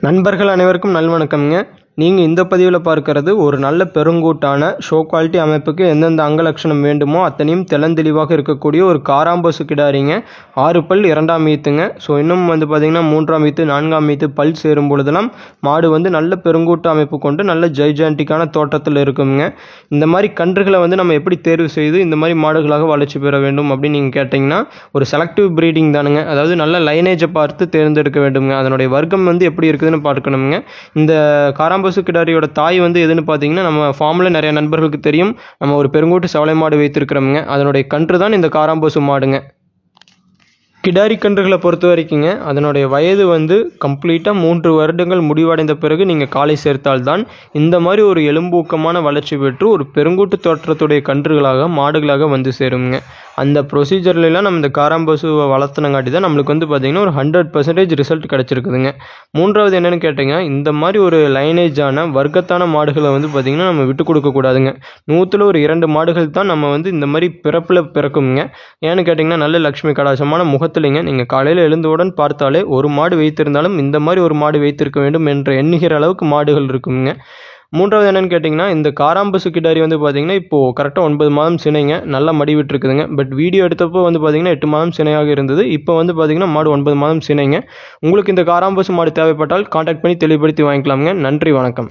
நண்பர்கள் அனைவருக்கும் நல்வணக்கம்ங்க. நீங்கள் இந்த பதிவில் பார்க்கறது ஒரு நல்ல பெருங்கூட்டான ஷோ குவாலிட்டி அமைப்புக்கு எந்தெந்த அங்கலட்சணம் வேண்டுமோ அத்தனையும் தெளந்தெளிவாக இருக்கக்கூடிய ஒரு காராம்பசு கிடாரிங்க. ஆறு பல் இரண்டாம் ஈத்துங்க. ஸோ இன்னும் வந்து பார்த்திங்கன்னா மூன்றாம் ஈத்து நான்காம் ஈத்து பல் சேரும் பொழுதெல்லாம் மாடு வந்து நல்ல பெருங்கூட்டு அமைப்பு கொண்டு நல்ல ஜைஜாண்டிக்கான தோட்டத்தில் இருக்குங்க. இந்த மாதிரி கன்றுகளை வந்து நம்ம எப்படி தேர்வு செய்து இந்த மாதிரி மாடுகளாக வளர்ச்சி பெற வேண்டும் அப்படின்னு நீங்கள் கேட்டிங்கன்னா ஒரு செலக்டிவ் ப்ரீடிங் தானுங்க. அதாவது நல்ல லைனேஜை பார்த்து தேர்ந்தெடுக்க வேண்டுங்க அதனுடைய வர்க்கம் வந்து எப்படி இருக்குதுன்னு பார்க்கணுங்க இந்த காராம்பசு கிடாரியோட தாய் வந்து எதுன்னு பார்த்தீங்கன்னா நம்ம ஃபார்மில் நிறைய நண்பர்களுக்கு தெரியும். நம்ம ஒரு பெருங்கூட்டு சவளை மாடு வைத்திருக்கிறோமுங்க அதனுடைய கன்று தான் இந்த காராம்பசு மாடுங்க. கிடாரி கன்றுகளை பொறுத்த வரைக்குங்க அதனுடைய வயது வந்து கம்ப்ளீட்டாக மூன்று வருடங்கள் முடிவடைந்த பிறகு நீங்கள் காலை சேர்த்தால்தான் இந்த மாதிரி ஒரு எலும்பூக்கமான வளர்ச்சி பெற்று ஒரு பெருங்கூட்டு தோற்றத்துடைய கன்றுகளாக மாடுகளாக வந்து சேருங்க. அந்த ப்ரொசீஜர்லாம் நம்ம இந்த காராம்பசுவை வளர்த்துனங்காட்டி தான் நம்மளுக்கு வந்து பார்த்திங்கன்னா ஒரு ஹண்ட்ரட் பர்சன்டேஜ் ரிசல்ட் கிடச்சிருக்குதுங்க. மூன்றாவது என்னென்னு கேட்டிங்க இந்த மாதிரி ஒரு லைனேஜான வர்க்கத்தான மாடுகளை வந்து பார்த்திங்கன்னா நம்ம விட்டு கொடுக்கக்கூடாதுங்க நூற்றில் ஒரு இரண்டு மாடுகள் தான் நம்ம வந்து இந்த மாதிரி பிறப்பில் பிறக்குங்க ஏன்னு கேட்டிங்கன்னா நல்ல லக்ஷ்மி கடாசமான முகத்துலைங்க. நீங்கள் காலையில் எழுந்தவுடன் பார்த்தாலே ஒரு மாடு வைத்திருந்தாலும் இந்த மாதிரி ஒரு மாடு வைத்திருக்க வேண்டும் என்று எண்ணுகிற அளவுக்கு மாடுகள் இருக்குங்க. மூன்றாவது என்னென்னு கேட்டிங்கன்னா இந்த காராம்பசு கிட்டாரி வந்து பார்த்திங்கன்னா இப்போது கரெக்டாக ஒன்பது மாதம் சினைங்க. நல்லா மடி விட்டுருக்குதுங்க. பட் வீடியோ எடுத்தப்போ வந்து பார்த்திங்கன்னா எட்டு மாதம் சினையாக இருந்தது. இப்போ வந்து பார்த்திங்கன்னா மாடு ஒன்பது மாதம் சினைங்க. உங்களுக்கு இந்த காராம்பசு மாடு தேவைப்பட்டால் காண்டாக்ட் பண்ணி தெளிவுபடுத்தி வாங்கிக்கலாமுங்க. நன்றி வணக்கம்.